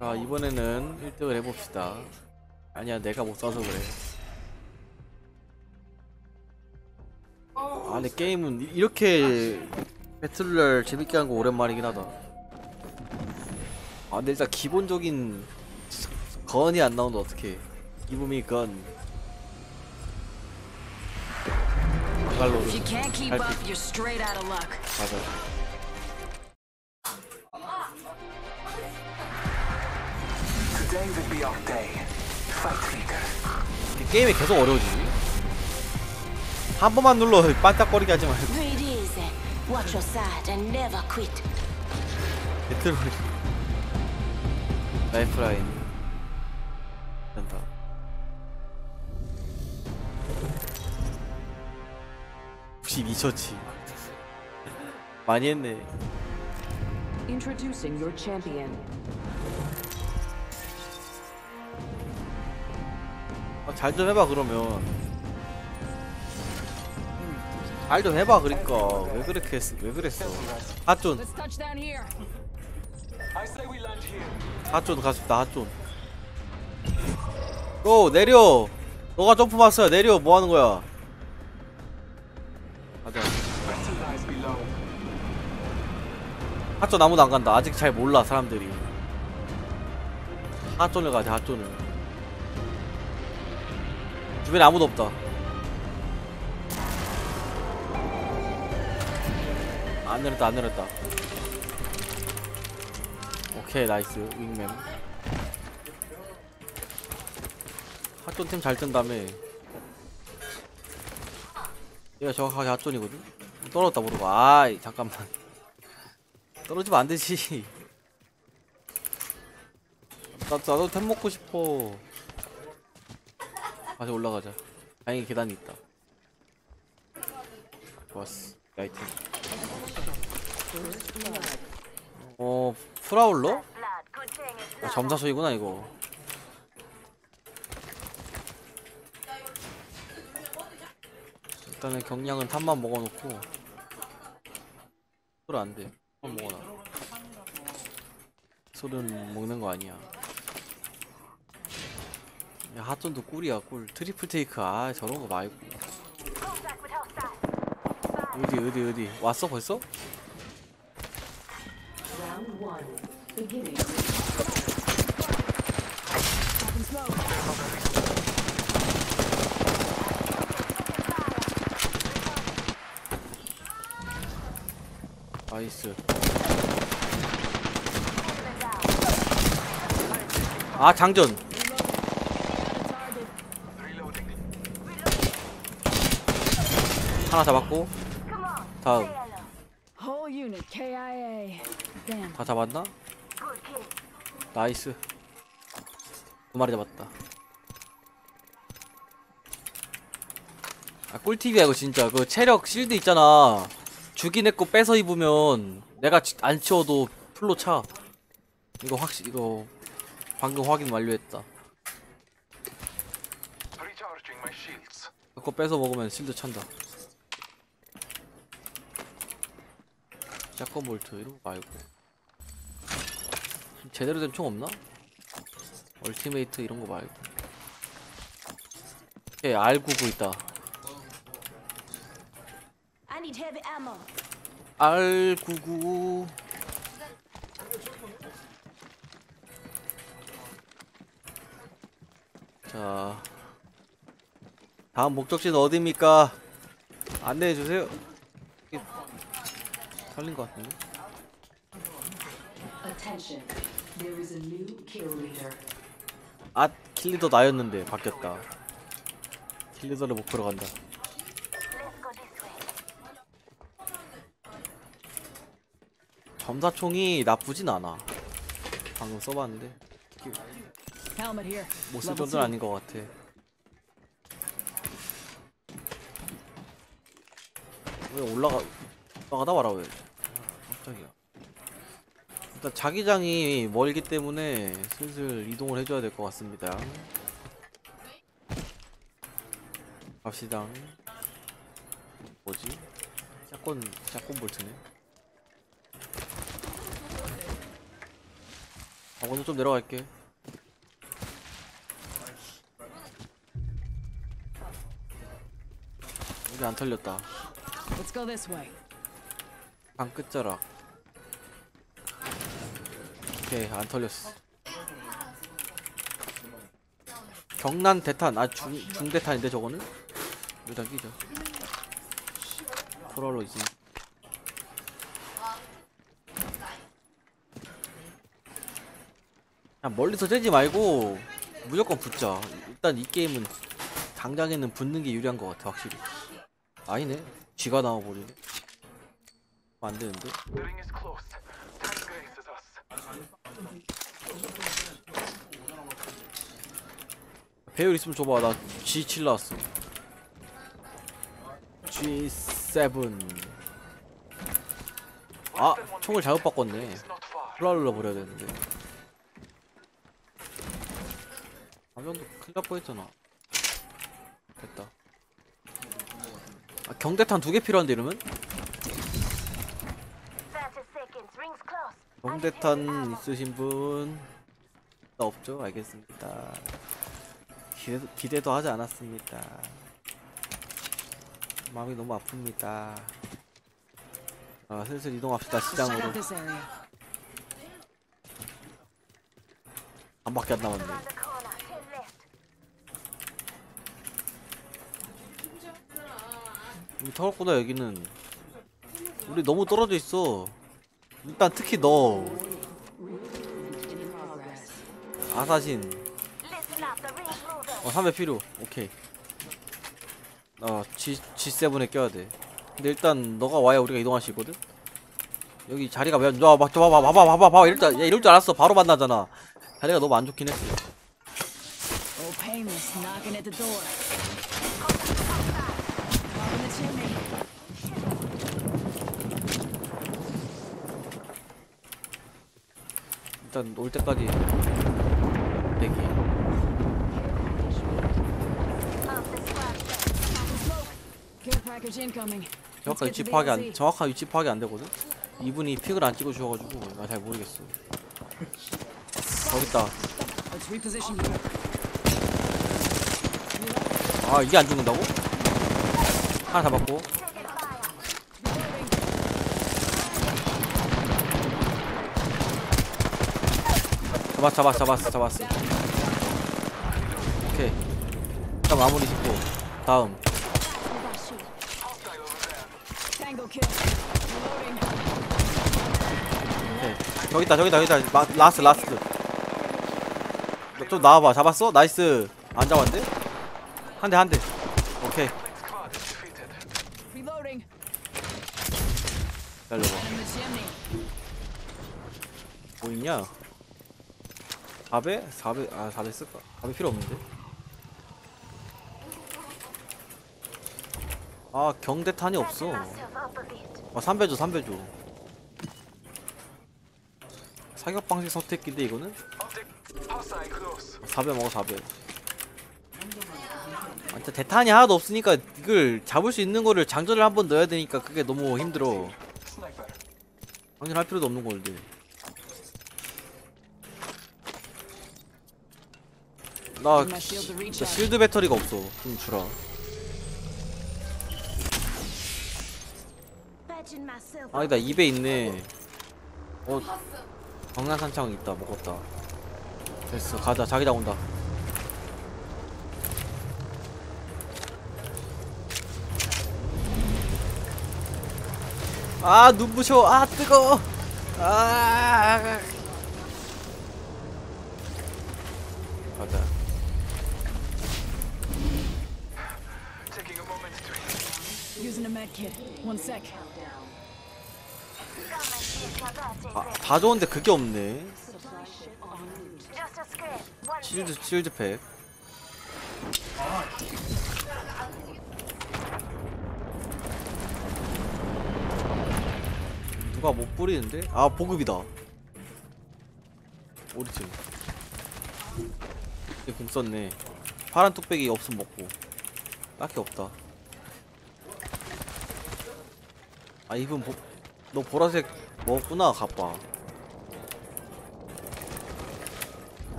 자 이번에는 1등을 해봅시다. 아니야 내가 못 써서 그래. 아 근데 게임은 이- 이렇게 배틀로얄 재밌게 한 거 오랜만이긴 하다. 아 근데 일단 기본적인 건이 안 나오는데 어떡해. 기분이 건. If you can't 게 게임이 계속 어려워지지 한 번만 눌러 반짝거리게 하지 말고. 배틀로얄 라이프라인 된다 혹시 미쳤지 많이 했네 Introducing your champion. 잘 좀 해봐 그러면. 잘 좀 해봐 그러니까. 왜 그렇게 했어 왜 그랬어? 핫존. 핫존 가습다 핫존. 고 내려! 너가 점프 마스야 내려! 뭐 하는 거야? 가자. 핫존 아무도 안 간다. 아직 잘 몰라 사람들이. 핫존을 가자 핫존을 주변에 아무도 없다. 안 내렸다 안 내렸다. 오케이 나이스. 윙맨. 핫존 팀잘 뜬다며 얘가 정확하게 핫존이거든? 떨어졌다 모르고. 아이 잠깐만. 떨어지면 안 되지. 나, 나도 템 먹고 싶어. 다시 올라가자. 다행히 계단이 있다. 좋았어. 이 아이템. 어, 프라울러? 아, 점사소이구나, 이거. 일단은 경량은 탑만 먹어놓고. 소리 안 돼. 탑만 먹어놔. 술은 먹는 거 아니야. 야, 핫존도 꿀이야, 꿀. 트리플 테이크, 아, 저런 거 말고. 어디, 어디, 어디. 왔어, 벌써? 나이스. 아, 장전. 하나 잡았고. 다음. 다 잡았나? 나이스. 두 마리 잡았다. 아, 꿀팁이야, 이거 진짜. 그 체력 실드 있잖아. 죽인 애거 뺏어 입으면 내가 지- 안 치워도 풀로 차. 이거 확실, 이거 방금 확인 완료했다. 그거 뺏어 먹으면 실드 찬다. 샷건 볼트 이런 거 말고 제대로 된 총 없나? 얼티메이트 이런 거 말고. 오케이 R99 있다. R99 자 다음 목적지는 어디입니까? 안내해 주세요. 털린 것 같은데. Attention. There is a new kill leader. 아 킬리더 나였는데 바뀌었다. 킬리더를 목표로 간다. 점사총이 나쁘진 않아. 방금 써봤는데 Helmet here. 못쓸 Level 정도는. 아닌 것 같아. 왜 올라가 올라가다 말아 왜? 아, 깜짝이야. 일단 자기장이 멀기 때문에 슬슬 이동을 해줘야 될 것 같습니다. 갑시다. 뭐지? 샷건 샷건 볼트네. 아, 오늘 좀 내려갈게. 여기 안 털렸다. 방 끝자락. 오케이, 안 털렸어. 경난 대탄, 아, 중, 중대탄인데, 저거는? 일단 끼죠. 프롤로 이제. 그냥 멀리서 째지 말고, 무조건 붙자. 일단 이 게임은 당장에는 붙는 게 유리한 것 같아, 확실히. 아니네. 쥐가 나와버리네. 안 되는데? 배율 있으면 줘봐 나 G7 나왔어 G7 아 총을 잘못 바꿨네. 플라를러 버려야 되는데 감정도 큰일 날 뻔했잖아 됐다 아 경대탄 두 개 필요한데 이러면? 30 seconds. Rings close. 경대탄 있으신 분? 나 없죠? 알겠습니다 기대도, 기대도 하지 않았습니다. 마음이 너무 아픕니다. 아 슬슬 이동합시다 check 시장으로. 한 바퀴 안 남았네. 우리 생각보다 여기는. 우리 너무 떨어져 있어. 일단 특히 너. 아사신 어 3회 필요. 오케이. 어 G, G7에 껴야 돼. 근데 일단 너가 와야 우리가 이동할 수 있거든? 여기 자리가 왜 너, 막, 저 봐봐 봐봐 봐봐 봐봐 이럴 줄, 야, 이럴 줄 알았어. 바로 만나잖아. 자리가 너무 안 좋긴 했어. 일단 올 때까지 대기 정확한 위치 파악이 안. 정확한 위치 파악이 안 되거든? 이분이 픽을 안 찍어 주셔가지고 나 잘 모르겠어. 저기 있다. 아 이게 안 죽는다고? 하나 잡았고. 잡았어 잡았어 잡았어 잡았어. 오케이. 자 마무리 짓고. 다음 Tango kill. Reloading. 오케이 저기 있다 저기 있다 저기 있다 마, 라스트 라스트 너좀 나와봐 잡았어? 나이스 안 잡았는데? 한 대 한대 오케이. 기다려봐. 뭐 있냐? 4배? 4배, 아, 4배 쓸까? 4배 필요 없는데? 아, 경대탄이 없어. 아, 3배 줘, 3배 줘. 사격 방식 선택기인데, 이거는? Optic. Hostile close. 4배 먹어, 4배. 아, 진짜 대탄이 하나도 없으니까 이걸 잡을 수 있는 거를 장전을 한 번 넣어야 되니까 그게 너무 힘들어. 장전할 필요도 없는 건데. 나 진짜. 실드 배터리가 없어. 좀 주라. 아니다 입에 있네. 어 광란산창 있다 먹었다. 됐어 가자 자기장 온다. 아 눈부셔 아 뜨거. 아 가자. Using a med kit. One sec. 아. 다 좋은데 그게 없네. 실드 실드 팩. 누가 못 뿌리는데? 아 보급이다. 오리지. 이공 썼네. 파란 뚝배기 없음 먹고. 딱히 없다. 아 이분 보, 너 보라색 먹었구나 가빠.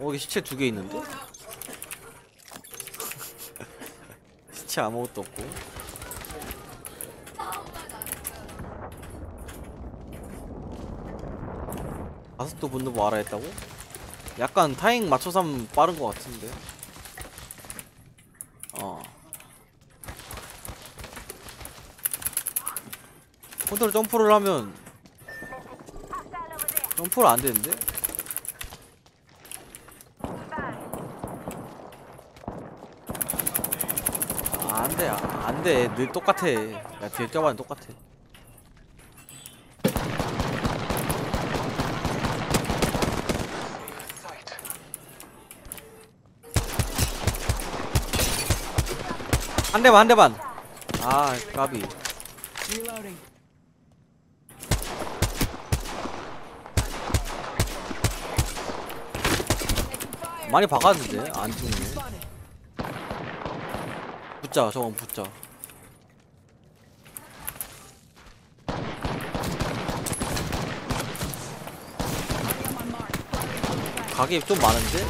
어, 여기 시체 두 개 있는데? 시체 아무것도 없고. 가속도 붙는 거 알아 했다고? 약간 타임 맞춰서 하면 빠른 거 같은데. 컨트롤 점프를 하면. 점프를 안 되는데? 아, 안 돼, 아, 안 돼. 늘 똑같아. 야, 뒤에 껴봐도 똑같아. 한 대만, 한 대만. 아, 까비. 많이 박았는데 안 죽네. 붙자, 저건 붙자. 각이 좀 많은데?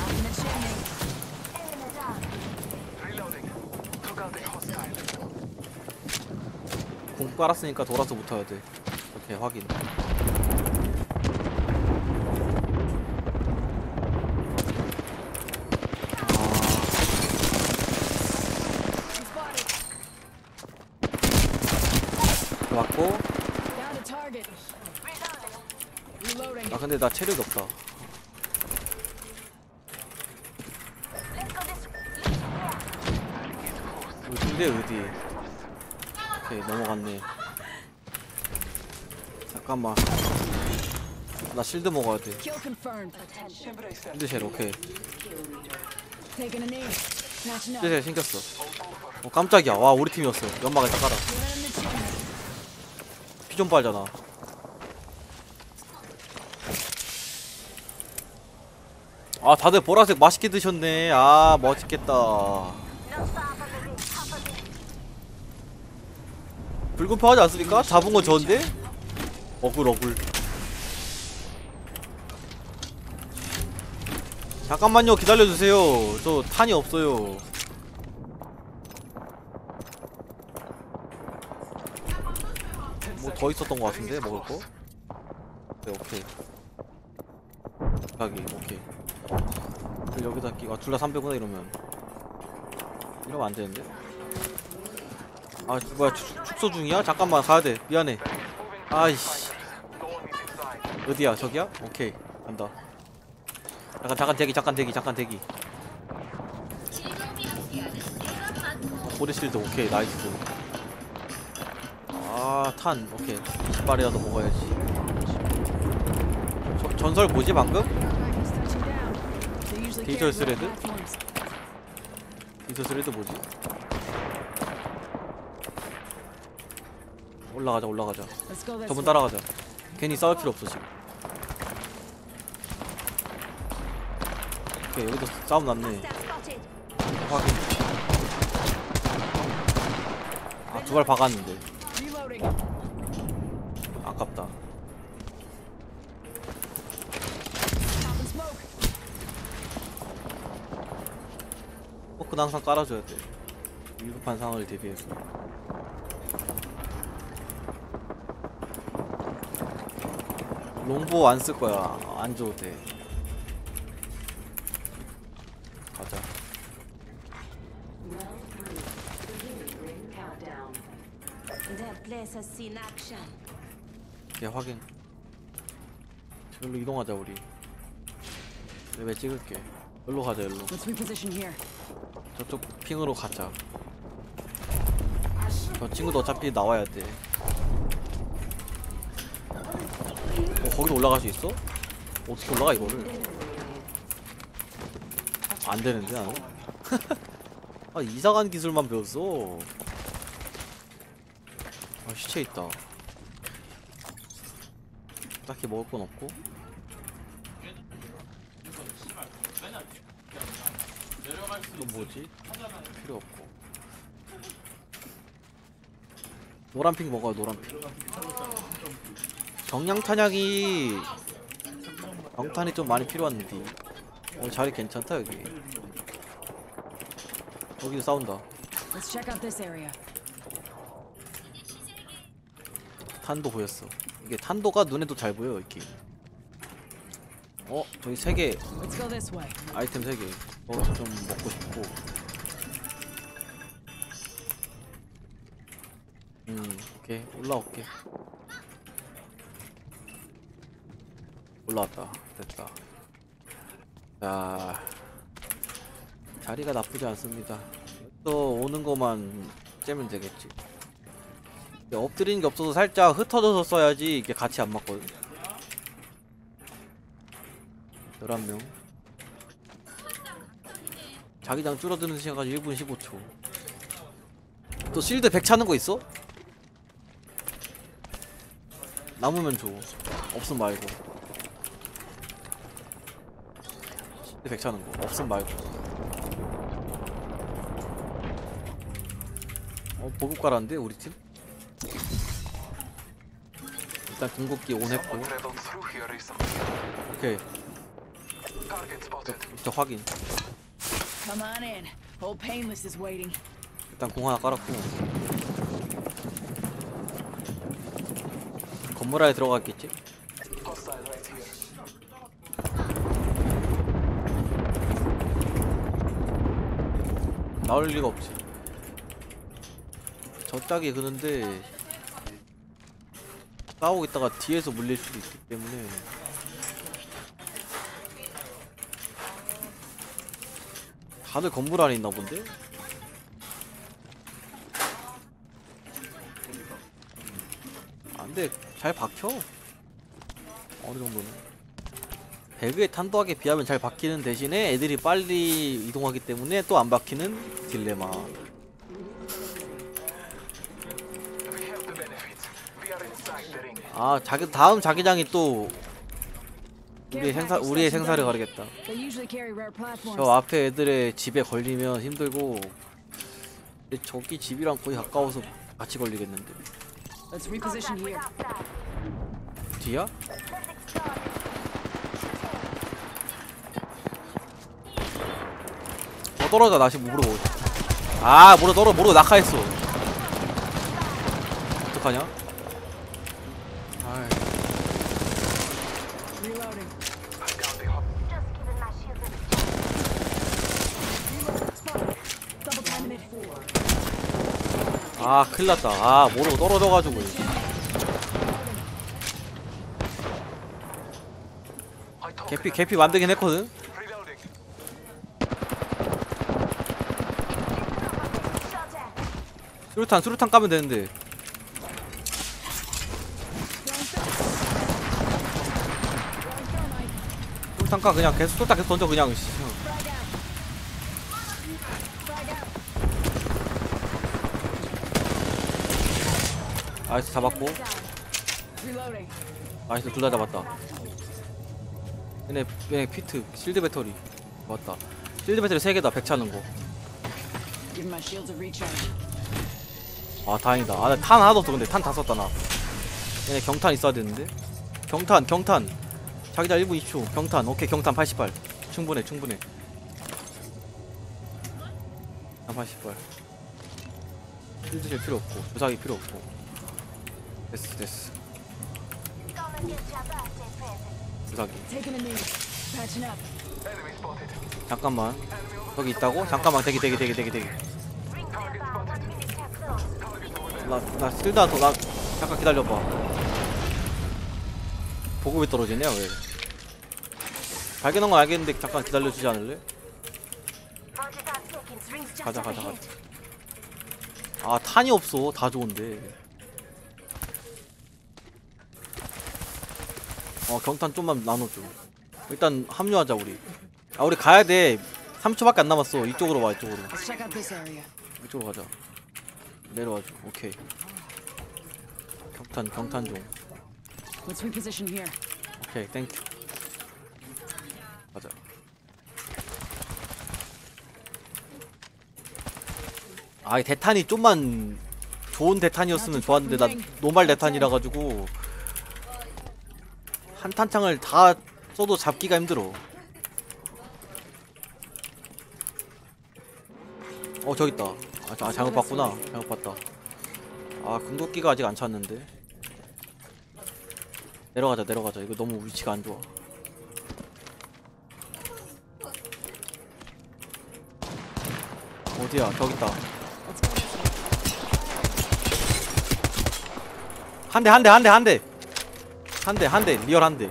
궁 깔았으니까 돌아서 붙어야 돼. 오케이, 확인. 근데 나 체력이 없다. 어딘데, 어디? 오케이, 넘어갔네. 잠깐만. 나 실드 먹어야 돼. 실드 쉘, 오케이. 실드 쉘 생겼어. 어, 깜짝이야. 와, 우리 팀이었어. 연막을 딱 깔아. 피 좀 빨잖아. 아, 다들 보라색 맛있게 드셨네. 아, 멋있겠다. 불금표 하지 않습니까? 잡은 건 저인데? 어글, 어글. 잠깐만요, 기다려주세요. 저 탄이 없어요. 뭐 더 있었던 것 같은데, 먹을 거? 네, 오케이. 가기, 오케이. 그럼 여기다 끼, 아, 둘 다 300구나 이러면. 이러면 안 되는데? 아, 뭐야, 축, 축소 중이야? 잠깐만, 가야 돼. 미안해. 아이씨. 어디야? 저기야? 오케이. 간다. 잠깐, 잠깐 대기, 잠깐 대기, 잠깐 대기. 어, 보드실드, 오케이. 나이스. 아, 탄, 오케이. 20발이라도 먹어야지. 저, 전설 뭐지, 방금? Red platforms. 이저 스레드 뭐지? 올라가자, 올라가자. 저분. 따라가자. 괜히 싸울 필요 없어 지금. 오케이 여기도 싸움 났네. 확인. 아두 발 박았는데. 아깝다. 포크는 항상 깔아줘야 돼. 위급한 상황을 대비해서. 롱보 안 쓸 거야. 안 줘도 돼. 가자. 예 확인. 저기로 이동하자 우리. 레벨 찍을게. 여기로 가자 여기로. Let's reposition here. 저쪽 핑으로 가자. 저 친구도 어차피 나와야 돼. 어, 거기로 올라갈 수 있어? 어떻게 올라가 이거를? 안 되는데 나는? 아 이상한 기술만 배웠어. 아 시체 있다. 딱히 먹을 건 없고. 이건 뭐지? 필요 없고. 노란핑 먹어요 노란핑 정량 탄약이 정탄이 좀 많이 필요한데 어 자리 괜찮다 여기 여기도 싸운다 Let's check out this area. 탄도 보였어 이게 탄도가 눈에도 잘 보여 이렇게 어 저기 세개 Let's go this way. 아이템 세개 어좀 먹고 싶고. 음 오케이. 올라올게. 올라왔다. 됐다. 자 자리가 나쁘지 않습니다. 또 오는 것만 째면 되겠지. 엎드리는 게 없어서 살짝 흩어져서 써야지 이게 같이 안 맞거든. 11명 자기장 줄어드는 시간까지 1분 15초 또 실드 100 차는 거 있어? 남으면 줘 없음 말고 실드 100 차는 거 없음 말고 어 보급 깔았는데 우리 팀? 일단 궁극기 온 했고. 오케이. 저 확인 일단 공 하나 깔았고. 건물 안에 들어갔겠지? 나올 리가 없지. 저 짝이 그는데 싸우고 있다가 뒤에서 물릴 수도 있기 때문에 다들 건물 안에 있나 본데? 안돼 잘 박혀 어느 정도는 배그의 탄도하게 비하면 잘 박히는 대신에 애들이 빨리 이동하기 때문에 또 안 박히는 딜레마. 아 자기 다음 자기장이 또 우리 생사 우리의 생사를 platforms. 저 앞에 애들의 집에 걸리면 힘들고 근데 저기 집이랑 거의 가까워서 같이 걸리겠는데 Let's reposition here. outside. 뒤야? 더 떨어져 나 지금 물어 아 물어 떨어 물어 낙하했어 어떡하냐? 아 큰일났다. 아 모르고 떨어져가지고. 개피 개피 만들긴 했거든. 수류탄 수류탄 까면 되는데. 수류탄 까 그냥 계속 쏠다 계속 던져 그냥 나이스 잡았고. 나이스 둘 다 잡았다. 얘네 얘네 피트 실드 배터리. 맞다. 실드 배터리 3개다 100 차는 거. Give my shields a recharge. 아 다행이다. 아탄 하나도 없어 근데. 탄 다 썼다 나. 얘네 경탄 있어야 되는데. 경탄 경탄. 자기자 1분 20초 경탄. 오케이 경탄 88 충분해 충분해. 아88 실드실 필요 없고. 주사기 필요 없고 됐어 됐어 spotted. 잠깐만 여기 있다고? 잠깐만 대기 대기 대기 대기 대기. 나, 나 쓸다 나 잠깐 기다려봐 보급이 떨어지냐 왜 발견한 건 알겠는데 잠깐 기다려주지 않을래? 45 seconds. Rings just 가자 가자. 가자 아 탄이 없어 다 좋은데 어 경탄 좀만 나눠줘. 일단 합류하자 우리. 아 우리 가야돼. 3초밖에 안 남았어. 이쪽으로 와 이쪽으로. 이쪽으로 가자. 내려와줘. 오케이. 경탄 경탄 좀. 오케이 땡큐 가자. 아이 대탄이 좀만 좋은 대탄이었으면 좋았는데 나 노말 대탄이라 가지고 한탄창을 다 써도 잡기가 힘들어. 어 저기있다. 아, 아, 잘못 봤구나. 잘못 봤다. 아 금도끼가 아직 안 찼는데. 내려가자 내려가자. 이거 너무 위치가 안 좋아. 어디야? 저기있다. 한 대 한 대 한 대 한대! 한대 한 대 리얼 한 대.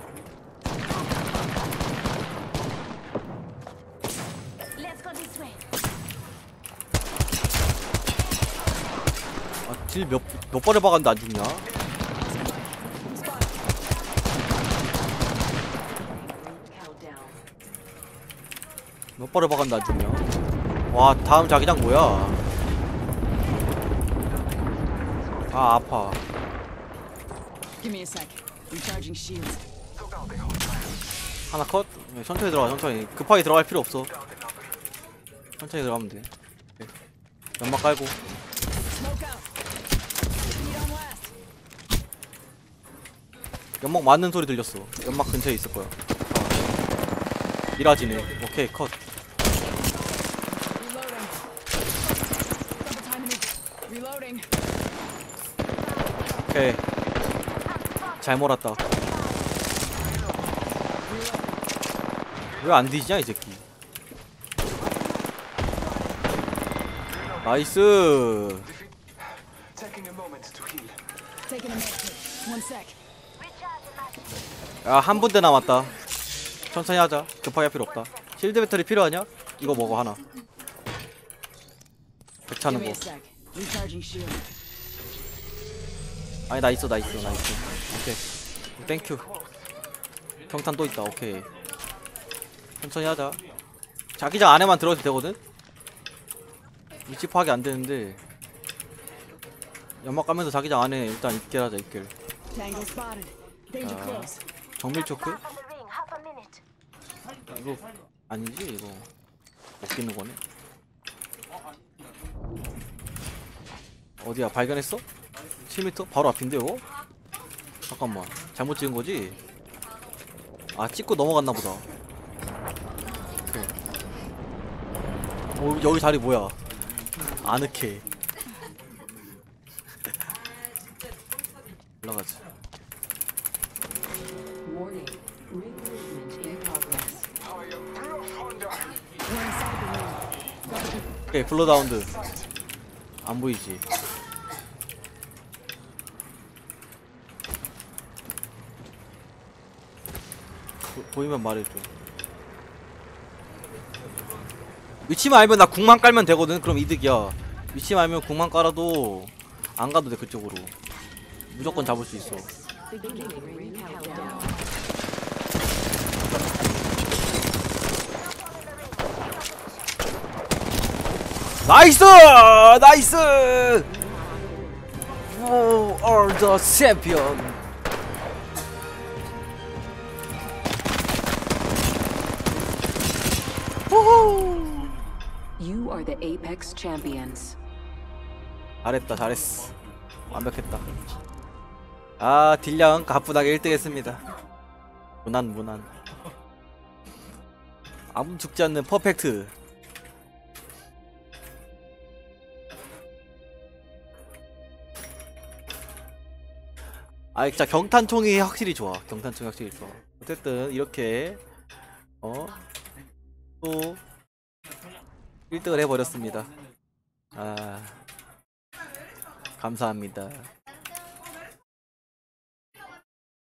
Let's go this way. 아, 딜몇 몇 번을 박았는데 안 죽냐? 몇 번을 박았는데 안 죽냐? 와 다음 자기장 뭐야? 아 아파. Give me a sec. 하나 컷? 네, 천천히 들어가 천천히. 급하게 들어갈 필요 없어. 천천히 들어가면 돼. 오케이. 연막 깔고. 연막 맞는 소리 들렸어. 연막 근처에 있을 거야. 아. 미라지네. 오케이 컷. 오케이 잘 몰았다 왜 안 뒤지냐 이 새끼 나이스 Taking a moment to heal. Taking a med kit. One sec. Recharging my 야한 분대 남았다 천천히 하자 급하게 할 필요 없다 실드 배터리 필요하냐? 이거 먹어 하나 백 Give 차는 me 거. 아니 나 있어 나 있어 나 있어 오케이 땡큐 평탄 또 있다 오케이 천천히 하자 자기장 안에만 들어도 되거든? 위치 파악이 안 되는데 연막 가면서 자기장 안에 일단 입결 하자 Uh, close. 정밀 초크? 이거 아니지 이거 못 끼는 거네 어디야 발견했어? 7m? 바로 앞인데 이거? 잠깐만. 잘못 찍은 거지? 아 찍고 넘어갔나 보다. 어, 여기 자리 뭐야? 아늑해. ring. 오케이 블러다운드. 안 보이지 보, 보이면 말해줘 위치만 알면 나 궁만 깔면 되거든 그럼 이득이야 위치만 알면 궁만 깔아도 안 가도 돼 그쪽으로 무조건 잡을 수 있어. 나이스! 나이스! You are the champion. The Apex champions. 잘했다, 잘했어. 완벽했다. 아, 딜량 가뿐하게 1등 했습니다. 무난, 무난. 아무 죽지 않는 퍼펙트. 아, 진짜 경탄총이 확실히 좋아. 경탄총이 확실히 좋아. 어쨌든 이렇게 어또 1등을 해버렸습니다. 아 감사합니다.